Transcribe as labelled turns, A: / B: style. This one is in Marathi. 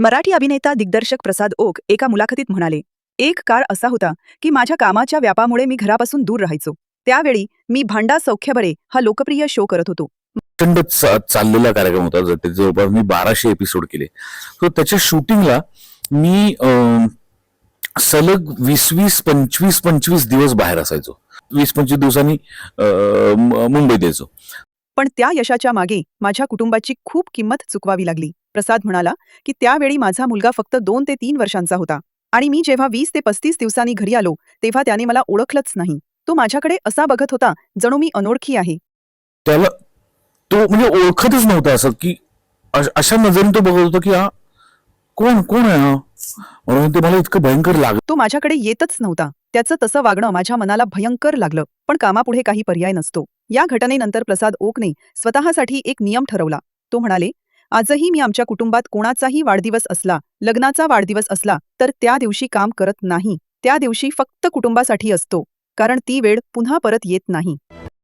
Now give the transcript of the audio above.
A: मराठी अभिनेता दिग्दर्शक प्रसाद ओक एका मुलाखतीत म्हणाले एक काळ असा होता की माझ्या कामाच्या व्यापामुळे मी घरापासून दूर राहायचो. त्यावेळी मी भांडा सौख्य बरे हा लोकप्रिय शो करत होतो.
B: प्रचंड चाललेला कार्यक्रम होता. त्याचे जवळपास मी बाराशे एपिसोड केले. सो त्याच्या शूटिंगला मी अं, सलग वीस वीस पंचवीस पंचवीस दिवस बाहेर असायचो. वीस पंचवीस दिवसांनी मुंबईत यायचो.
A: पण त्या यशाच्या मागे माझ्या कुटुंबाची खूप किंमत चुकवावी लागली. प्रसाद म्हणाला की त्यावेळी माझा मुलगा फक्त दोन ते तीन वर्षांचा होता आणि मी जेव्हा वीस ते पस्तीस दिवसांनी घरी आलो तेव्हा त्याने मला ओळखलंच नाही. तो माझ्याकडे असा बघत होता जणू मी अनोळखी आहे.
B: त्याला तो म्हणजे ओळखतच नव्हता असं की अश- नजरेने तो बघत होता की हा कोण कोण आहे हा? म्हणून ते मला इतकं भयंकर लागलं
A: तो माझ्याकडे येतच नव्हता. त्याचं तसं वागणं माझ्या मनाला भयंकर लागलं पण कामापुढे काही पर्याय नसतो. या घटनेनंतर प्रसाद ओकने स्वतःसाठी एक नियम ठरवला. तो म्हणाले आजही मी आमच्या कुटुंबात कोणाचाही वाढदिवस असला लग्नाचा वाढदिवस असला तर त्या दिवशी काम करत नाही. त्या दिवशी फक्त कुटुंबासाठी असतो कारण ती वेळ पुन्हा परत येत नाही.